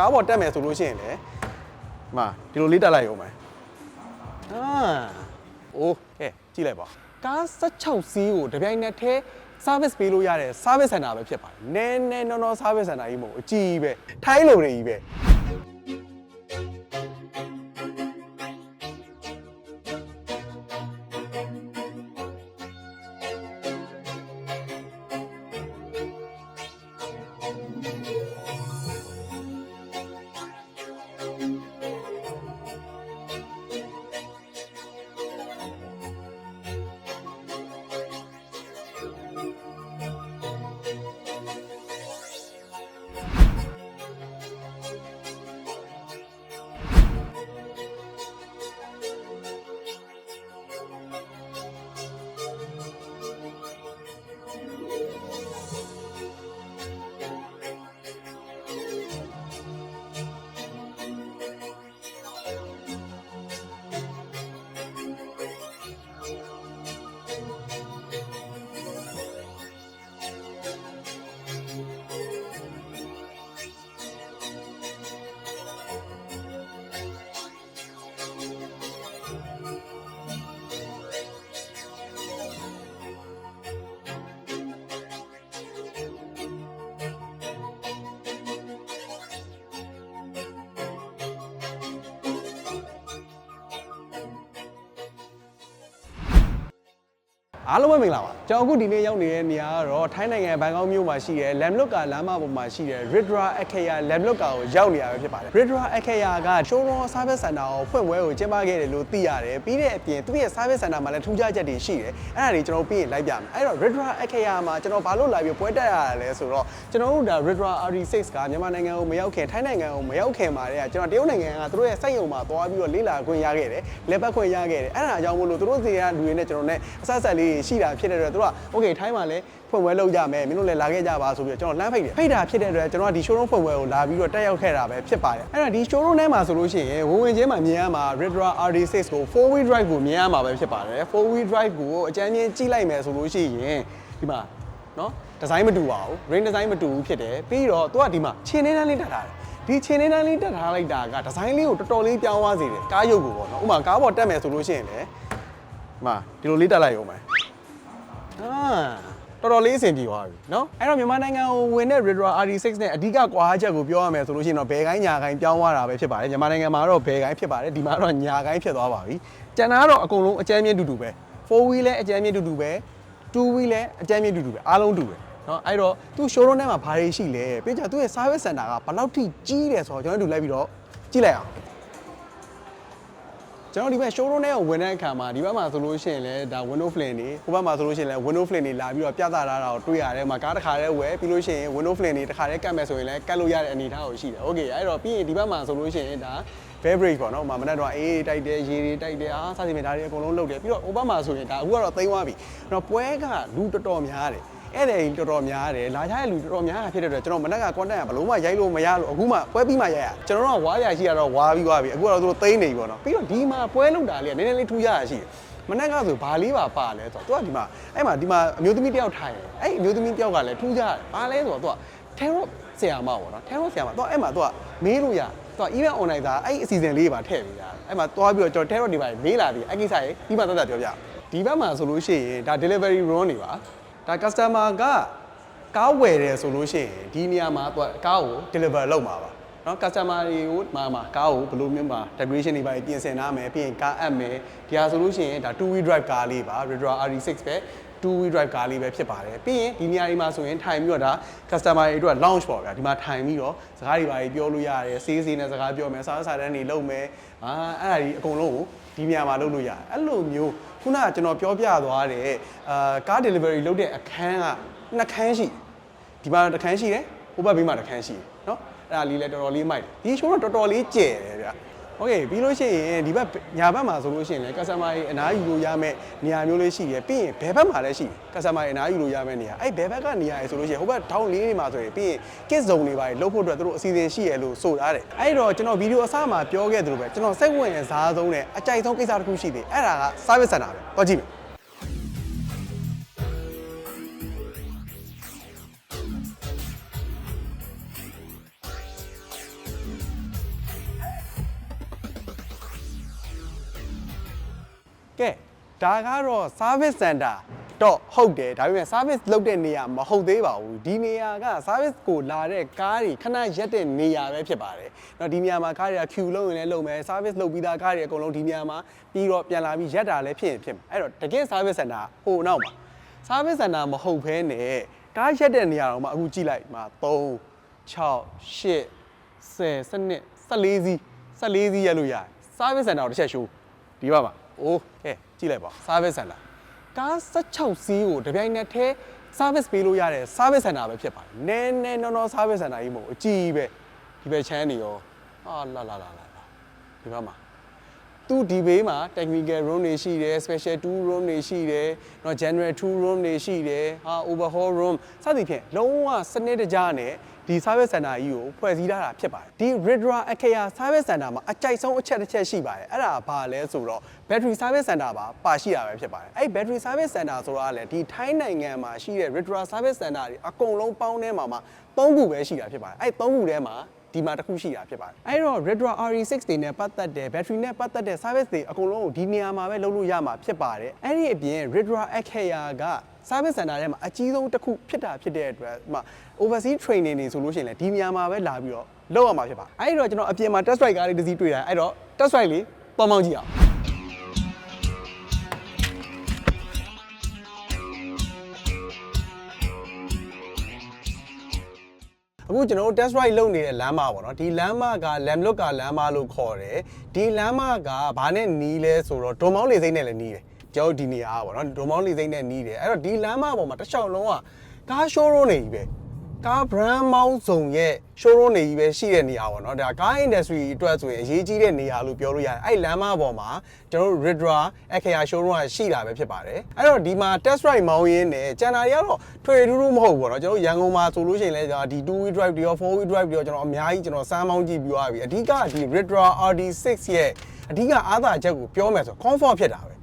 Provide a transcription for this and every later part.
ကားပေါ်တက်မယ်ဆိုလို့ရှိရင်လေဒီမှာဒီလိုလေးတက်လိုက်ရုံပဲအာအိုးကဲကြည့်လိုက်ပါကား16စီးကိုတစ်ပြိုင်နက်တည်း service ပေးလို့ရတဲ့ service center ပဲဖြစ်ပါတယ်နည်းနည်းနော်နော် service center ကြီးမဟုတ်ဘူးအကြီးကြီးပဲထိုင်းလိုတွေကြီးပဲ အားလုံးပဲမင်္ဂလာပါကျွန်တော်အခုဒီနေ့ရောက်နေတဲ့နေရာကတော့ထိုင်းနိုင်ငံဘန်ကောက်မြို့မှာရှိတဲ့ Lamlok လမ်းမပေါ်မှာရှိတဲ့ Ridra Akaya Lamlok ကိုရောက်နေရပဲဖြစ်ပါတယ် Ridra Akaya က showroom service center ကိုဖွင့်ပွဲကိုကျင်းပခဲ့တယ်လို့သိရတယ်ပြီးတဲ့အပြင်သူ့ရဲ့ service center မှာလည်းထူးခြားချက်တွေရှိတယ်အဲ့ဒါတွေကျွန်တော်ပြီးရင်လိုက်ပြမယ်အဲ့တော့ Ridra Akaya မှာကျွန်တော်ဘာလို့လာပြီးပွဲတက်ရတာလဲဆိုတော့ကျွန်တော်တို့ဒါ Ridra RD6 ကမြန်မာနိုင်ငံကိုမရောက်ခင်ထိုင်းနိုင်ငံကိုမရောက်ခင်မှာတည်းကကျွန်တော်တရုတ်နိုင်ငံကသူတို့ရဲ့စိုက်ရုံမှာသွားပြီးတော့လေ့လာခွင့်ရခဲ့တယ်လက်ပတ်ခွင့်ရခဲ့တယ်အဲ့ဒါကြောင့်မို့လို့သူတို့စီကလူတွေနဲ့ကျွန်တော်နဲ့အဆက်ဆက်လေးရှိတာဖြစ်တဲ့အတွက်သူတို့က okay ထိုင်းမှာလည်းဖွင့်ပွဲလုပ်ကြမယ်မင်းတို့လည်းလာခဲ့ကြပါဆိုပြီးတော့ကျွန်တော်လမ်းဖိတ်တယ်ဖိတ်တာဖြစ်တဲ့အတွက်ကျွန်တော်ကဒီ showroom ဖွင့်ပွဲကိုလာပြီးတော့တက်ရောက်ခဲ့တာပဲဖြစ်ပါတယ်အဲ့တော့ဒီ showroom ထဲမှာဆိုလို့ရှိရင်ဝင်ဝင်ချင်းမှာမြင်ရမှာ Redra RD6 ကို4 wheel drive ကိုမြင်ရမှာပဲဖြစ်ပါတယ်4 wheel drive ကိုအကြမ်းချင်းကြည့်လိုက်မယ်ဆိုလို့ရှိရင်ဒီမှာနော်ဒီဇိုင်းမတူပါဘူး ring design မတူဘူးဖြစ်တယ်ပြီးတော့သူကဒီမှာခြေနှင်းတန်းလေးတက်ထားတယ်ဒီခြေနှင်းတန်းလေးတက်ထားလိုက်တာကဒီဇိုင်းလေးကိုတော်တော်လေးပြောင်းသွားစေတယ်ကားရုပ်ကိုပေါ့နော်ဥပမာကားပေါ်တက်မယ်ဆိုလို့ရှိရင်လေဒီမှာဒီလိုလေးတက်လိုက်ရုံပဲ အာတော်တော်လေးအဆင်ပြေသွားပြီเนาะအဲ့တော့မြန်မာနိုင်ငံကိုဝင်တဲ့ Redra RD6 နဲ့အဓိကကွာချက်ကိုပြောရမယ်ဆိုလို့ရှိရင်တော့ဘယ်ကိုင်းညာကိုင်းပြောင်းသွားတာပဲဖြစ်ပါတယ်မြန်မာနိုင်ငံမှာတော့ဘယ်ကိုင်းဖြစ်ပါတယ်ဒီမှာတော့ညာကိုင်းဖြစ်သွားပါပြီကျန်တာကတော့အကုန်လုံးအကြမ်းမြင့်တူတူပဲ4 wheel လည်းအကြမ်းမြင့်တူတူပဲ2 wheel လည်းအကြမ်းမြင့်တူတူပဲအားလုံးတူပဲเนาะအဲ့တော့သူ showroom ထဲမှာဘာတွေရှိလဲပြီးကြသူ့ရဲ့ service center ကဘယ်လောက်ထိကြီးတယ်ဆိုတော့ကျွန်တော်တို့လိုက်ပြီးတော့ကြည့်လိုက်အောင် ကျွန်တော်ဒီဘက် showroom ထဲကိုဝင်တဲ့အခါမှာဒီဘက်မှာဆိုလို့ရှိရင်လည်းဒါ window flame တွေဟိုဘက်မှာဆိုလို့ရှိရင်လည်း window flame တွေလာပြီးတော့ပြသထားတာကိုတွေ့ရတယ်။မှာကားတစ်ခါတည်းဝယ်ပြီးလို့ရှိရင် window flame တွေတစ်ခါတည်းကတ်မယ်ဆိုရင်လည်းကတ်လို့ရတဲ့အနေအထားကိုရှိတယ်။ Okay အဲ့တော့ပြီးရင်ဒီဘက်မှာဆိုလို့ရှိရင်ဒါ beverage ပေါ့နော်။ဟိုမှာမနေ့တော့အေးတိုက်တယ်ရေတွေတိုက်တယ်အားစသဖြင့်ဒါတွေအကုန်လုံးလုပ်တယ်ပြီးတော့ over မှာဆိုရင်ဒါအခုကတော့သိမ်းသွားပြီ။အဲ့တော့ပွဲကလူတော်တော်များတယ်။ အဲ့ဒါကြီးတော်တော်များတယ်လာကြတဲ့လူတော်တော်များတာဖြစ်တဲ့အတွက်ကျွန်တော်မနက်က content ကဘလို့မှရိုက်လို့မရလို့အခုမှပွဲပြီးမှရိုက်ရကျွန်တော်တို့ကဝါးရရှိရတော့ဝါးပြီးသွားပြီအခုကတော့သူတို့သိမ်းနေပြီပေါ့နော်ပြီးတော့ဒီမှာပွဲလုပ်တာလေးကနည်းနည်းလေးထူးခြားရရှိတယ်မနက်ကဆိုဘာလေးပါပါလဲဆိုတော့သူကဒီမှာအဲ့မှာဒီမှာအမျိုးသမီးတယောက်ထိုင်တယ်အဲ့အမျိုးသမီးတယောက်ကလည်းထူးခြားတယ်ဘာလဲဆိုတော့သူက tarot ဆရာမပေါ့နော် tarot ဆရာမသူကအဲ့မှာသူကမေးလို့ရသူက event online သားအဲ့အစီအစဉ်လေးပါထည့်ပေးတာအဲ့မှာသွားပြီးတော့ကျွန်တော် tarot တွေပါမေးလာပြီးအဲ့ကိစ္စရေပြီးမှတက်တက်ပြောပြဒီဘက်မှာဆိုလို့ရှိရင်ဒါ delivery run တွေပါ ဒါ customer က ကားဝယ်တယ်ဆိုလို့ရှိရင်ဒီနေရာမှာသူကကားကို deliver လုပ်မှာပါเนาะ customer တွေကိုမှာမှာကားကိုဘယ်လိုမျိုးမှာ decoration တွေပါပြင်ဆင်ထားမယ်ပြီးရင်ကားအပ်မယ်ဒီဟာဆိုလို့ရှိရင်ဒါ2 wheel drive ကားလေးပါ Redra RD6 ပဲ2 wheel drive ကားလေးပဲဖြစ်ပါတယ်ပြီးရင်ဒီနေရာဒီမှာဆိုရင်ထိုင်ပြီးတော့ဒါ customer တွေအတွက် launch ပေါ့ဗျာဒီမှာထိုင်ပြီးတော့စကားတွေပါပြောလို့ရတယ်စေးစေးနဲ့စကားပြောမယ်စားစားတန်းတွေလုပ်မယ်အာအဲ့ဒါဒီအကုန်လုံးကိုဒီနေရာမှာလုပ်လို့ရတယ်အဲ့လိုမျိုး ခုနကကျွန်တော်ပြောပြသွားတဲ့အာကား delivery လုပ်တဲ့အခန်းကနှစ်ခန်းရှိတယ် ဒီမှာတစ်ခန်းရှိတယ်ဟိုဘက်ဘေးမှာတစ်ခန်းရှိတယ်เนาะအဲ့ဒါလေးလည်းတော်တော်လေးမိုက်တယ်ဒီ show တော့တော်တော်လေးကျယ်တယ်ဗျ โอเคပြီးလို့ရှိရင်ဒီဘက်ညာဘက်မှာဆိုလို့ရှိရင်လည်း customer တွေအနားယူလို့ရမယ့်နေရာမျိုးလေးရှိတယ်ပြီးရင်ဘယ်ဘက်မှာလည်းရှိတယ် customer တွေအနားယူလို့ရမယ့်နေရာအဲ့ဘယ်ဘက်ကနေရာရေဆိုလို့ရှိရင်ဟိုဘက်ထောင်းလေးတွေမှာဆိုရင်ပြီးရင် kids zone တွေပါလို့ဖို့အတွက်သူတို့အစီအစဉ်ရှိရလို့ဆိုထားတယ်အဲ့တော့ကျွန်တော်ဗီဒီယိုအစမှာပြောခဲ့သလိုပဲကျွန်တော်စိတ်ဝင်စားဆုံးနဲ့အကြိုက်ဆုံးကိစ္စတစ်ခုရှိတယ်အဲ့ဒါက service center ပဲတော့ကြည့်မယ် ကဲဒါကတော့ service center တော့ဟုတ်တယ်ဒါပေမဲ့ service လုပ်တဲ့နေရာမဟုတ်သေးပါဘူးဒီနေရာက service ကိုလာတဲ့ကားတွေခဏရက်တဲ့နေရာပဲဖြစ်ပါတယ်เนาะဒီနေရာမှာကားတွေက queue လုံးရင်လည်းလုံးမယ် service လုပ်ပြီးသားကားတွေအကုန်လုံးဒီနေရာမှာပြီးတော့ပြန်လာပြီးရက်တာလည်းဖြစ်ရင်ဖြစ်မယ်အဲ့တော့တကယ် service center ဟိုနောက်မှာ service center မဟုတ်ဘဲနဲ့ကားရက်တဲ့နေရာတော့မှအခုကြည့်လိုက်မှာ3 6 8 10 12 14စီး14စီးရလို့ရတယ် service center ကိုတစ်ချက်ရှိုးဒီဘက်မှာ အိုးကဲကြည့်လိုက်ပါ service center ကား16စီးကိုတစ်ပြိုင်နက်တည်း service ပေးလို့ရတဲ့ service center ပဲဖြစ်ပါတယ်နည်းနည်းနော်နော် service center ကြီးမဟုတ်ဘူးအကြီးကြီးပဲဒီဘက်ချမ်းနေရောဟာလာလာလာလာလာဒီဘက်မှာသူဒီဘေးမှာ technical room တွေရှိတယ် special 2 room တွေရှိတယ်เนาะ general 2 room တွေရှိတယ်ဟာ overhaul room စသဖြင့်လုံးဝစနစ်တကျနဲ့ ဒီ service center ကြီးကိုဖွဲ့စည်းထားတာဖြစ်ပါတယ်ဒီ Ridra Akea service center မှာအကြိုက်ဆုံးအချက်တစ်ချက်ရှိပါတယ်အဲ့ဒါဘာလဲဆိုတော့ battery service center ပါပါရှိတာပဲဖြစ်ပါတယ်အဲ့ battery service center ဆိုတာကလည်းဒီထိုင်းနိုင်ငံမှာရှိတဲ့ Ridra service center တွေအကုန်လုံးပေါင်းထဲမှာမှာ၃ခုပဲရှိတာဖြစ်ပါတယ်အဲ့၃ခုထဲမှာ ဒီမှာတစ်ခုရှိတာဖြစ်ပါတယ်အဲ့တော့ Redra RE6 တွေနဲ့ပတ်သက်တဲ့ battery နဲ့ပတ်သက်တဲ့ service တွေအကုန်လုံးကိုဒီနေရာမှာပဲလုပ်လို့ရမှာဖြစ်ပါတယ်အဲ့ဒီအပြင် Redra Akea က service center ထဲမှာအကြီးဆုံးတစ်ခုဖြစ်တာဖြစ်တဲ့အတွက်မှာ overseas training တွေဆိုလို့ရှိရင်လည်းဒီနေရာမှာပဲလာပြီးတော့လုပ်ရမှာဖြစ်ပါတယ်အဲ့ဒီတော့ကျွန်တော်အပြင်မှာ test ride ကားလေးတစ်စီးတွေ့တာအဲ့တော့ test ride လေးပေါင်းပေါင်းကြည့်အောင် အခုကျွန်တော်တို့ test ride လုပ်နေတဲ့လမ်းမပေါ့နော်ဒီလမ်းမက Lamlock ကလမ်းမလို့ခေါ်တယ်ဒီလမ်းမကဘာနဲ့နီးလဲဆိုတော့ဒုံမောင်းလေစိမ့်နဲ့လည်းနီးတယ်ကျွန်တော်တို့ဒီနေရာကပေါ့နော်ဒုံမောင်းလေစိမ့်နဲ့နီးတယ်အဲ့တော့ဒီလမ်းမပေါ်မှာတစ်ချောင်းလုံးကကား showroom နေကြီးပဲ ကား brand မောင်းစုံရဲ့ showroom နေကြီးပဲရှိတဲ့နေရာပေါ့နော်ဒါကား industry အတွက်ဆိုရင်အရေးကြီးတဲ့နေရာလို့ပြောလို့ရတယ်အဲ့လမ်းမပေါ်မှာကျွန်တော်တို့ Ridra Akea showroom ကရှိတာပဲဖြစ်ပါတယ်အဲ့တော့ဒီမှာ test ride မောင်းရင်းနဲ့ကျန်တာတွေကတော့ထွေထူးထူးမဟုတ်ဘူးပေါ့နော်ကျွန်တော်တို့ရန်ကုန်မှာဆိုလို့ရှိရင်လည်းဒါဒီ2 wheel drive တွေရော4 wheel drive တွေရောကျွန်တော်အများကြီးကျွန်တော်စမ်းမောင်းကြည့်ပြီးသွားပြီအဓိကဒီ Ridra RD6 ရဲ့အဓိကအားသာချက်ကိုပြောမယ်ဆို comfort ဖြစ်တာပဲ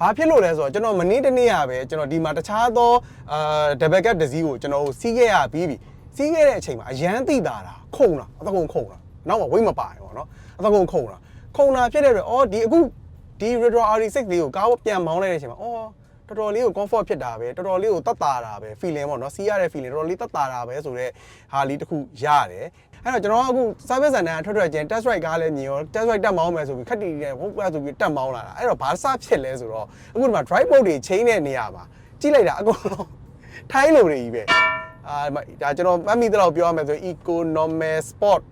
ဘာဖြစ်လို့လဲဆိုတော့ကျွန်တော်မနေ့တနေ့ရပဲကျွန်တော်ဒီမှာတခြားသောအာ double cab တစ်စီးကိုကျွန်တော်စီးခဲ့ရပြီးပြီစီးခဲ့တဲ့အချိန်မှာအရန်သိတာတာခုံတာအသကုံခုံတာနောက်မှဝိတ်မပါဘူးပေါ့နော်အသကုံခုံတာခုံတာဖြစ်တဲ့အတွက်အော်ဒီအခုဒီ Retro RD6 လေးကိုကားပြန်မောင်းလိုက်တဲ့အချိန်မှာအော်တော်တော်လေးကို comfort ဖြစ်တာပဲတော်တော်လေးကိုတက်တာတာပဲ feeling ပေါ့နော်စီးရတဲ့ feeling တော်တော်လေးတက်တာတာပဲဆိုတော့ဟာလေးတစ်ခုရတယ် အဲ့တော့ကျွန်တော်ကအခု service center ထွက်ထွက်ချင်း test ride ကားလည်းမြင်ရော test ride တက်မောင်းမယ်ဆိုပြီးခက်တီတီနဲ့ဟုတ်ကဲ့ဆိုပြီးတက်မောင်းလာတာအဲ့တော့ဘာစဖြစ်လဲဆိုတော့အခုဒီမှာ drive mode တွေ chain တဲ့နေရာမှာကြည့်လိုက်တာအကုန်လုံးထိုင်းလိုတွေကြီးပဲအာဒါကျွန်တော်မှတ်မိသလောက်ပြောရမယ်ဆို economic sport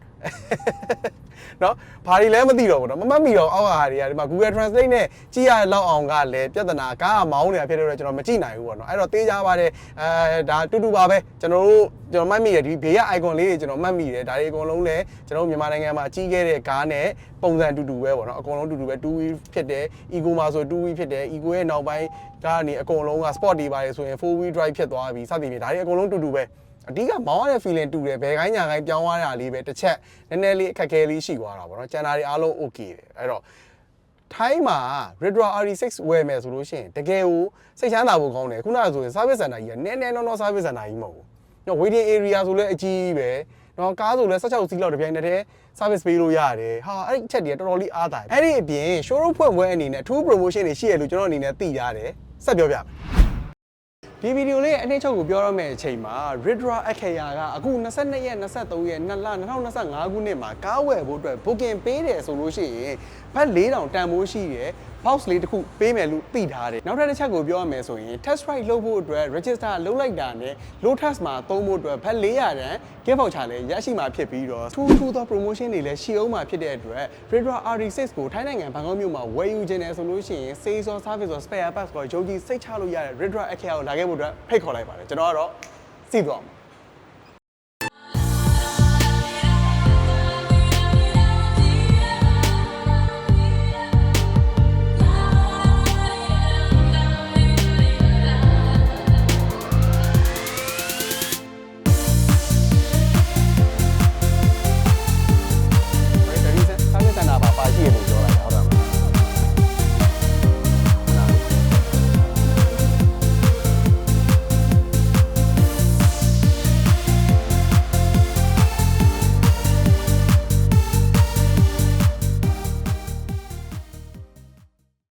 နော်ဘာတွေလဲမသိတော့ဘူးเนาะမမှတ်မိတော့အောက်ကဟာတွေကဒီမှာ Google Translate နဲ့ကြည့်ရလောက်အောင်ကလည်းပြဿနာကားကမောင်းနေတာဖြစ်တဲ့အတွက်ကျွန်တော်မကြည့်နိုင်ဘူးပေါ့နော်အဲ့တော့သေးကြပါတယ်အဲဒါတူတူပါပဲကျွန်တော်တို့ကျွန်တော်မှတ်မိရဒီဘေးက icon လေးတွေကျွန်တော်မှတ်မိတယ်ဒါတွေအကုန်လုံးလည်းကျွန်တော်မြန်မာနိုင်ငံမှာကြီးခဲ့တဲ့ကားနဲ့ပုံစံတူတူပဲပေါ့နော်အကုန်လုံးတူတူပဲ 2 wheel ဖြစ်တယ် Eco မှာဆို2 wheel ဖြစ်တယ် Eco ရဲ့နောက်ပိုင်းကားကနေအကုန်လုံးက sport တွေပါတယ်ဆိုရင်4 wheel drive ဖြစ်သွားပြီစသဖြင့်ဒါတွေအကုန်လုံးတူတူပဲ အဓိကမောင်းရတဲ့ feeling တူတယ်ဘယ်ကိုင်းညာကိုင်းပြောင်းသွားတာလေးပဲတစ်ချက်နည်းနည်းလေးအခက်အခဲလေးရှိသွားတာပေါ့နော်ကျန်တာတွေအားလုံး okay တယ်အဲ့တော့ထိုင်းမှာ Redra RD6 ဝယ်မယ်ဆိုလို့ရှိရင်တကယ်ကိုစိတ်ချမ်းသာဖို့ကောင်းတယ်ခုနကဆိုရင် service center ကြီးကနည်းနည်းနော်နော် service center ကြီးမဟုတ်ဘူး။နော် waiting area ဆိုလည်းအကြီးကြီးပဲ။နော်ကားဆိုလည်း16စီးလောက်တစ်ပြိုင်တည်း service ပေးလို့ရတယ်။ဟာအဲ့ဒီအချက်တွေကတော်တော်လေးအားသာတယ်။အဲ့ဒီအပြင် showroom ဖွင့်ပွဲအနေနဲ့အထူး promotion တွေရှိရလို့ကျွန်တော်အနေနဲ့သိရတယ်။ဆက်ပြောပြမယ်။ ဒီဗီဒီယိုလေးရဲ့အနှစ်ချုပ်ကိုပြောရမယ့်အချိန်မှာ Ridra Akea ကအခု22ရက်23ရက်2လ2025ခုနှစ်မှာကားဝယ်ဖို့အတွက် booking ပေးတယ်ဆိုလို့ရှိရင် ဘတ်4000တန်ဖိုးရှိတယ် box လေးတစ်ခုပေးမယ်လို့သိထားတယ်နောက်ထပ်တစ်ချက်ကိုပြောရမယ်ဆိုရင် test ride လုပ်ဖို့အတွက် register လုပ်လိုက်တာနဲ့ low test မှာသုံးဖို့အတွက်ဘတ်400တန် gift voucher လည်းရရှိမှာဖြစ်ပြီးတော့ထူးထူးသော promotion တွေလည်းရှိအောင်မှာဖြစ်တဲ့အတွက် Ridra RD6 ကိုထိုင်းနိုင်ငံဘန်ကောက်မြို့မှာဝယ်ယူခြင်းနဲ့ဆိုလို့ရှိရင် sales or service or spare parts ကိုယုံကြည်စိတ်ချလို့ရတဲ့ Ridra Akea ကိုလာခဲ့ဖို့အတွက်ဖိတ်ခေါ်လိုက်ပါတယ်ကျွန်တော်ကတော့စီးသွားမှာ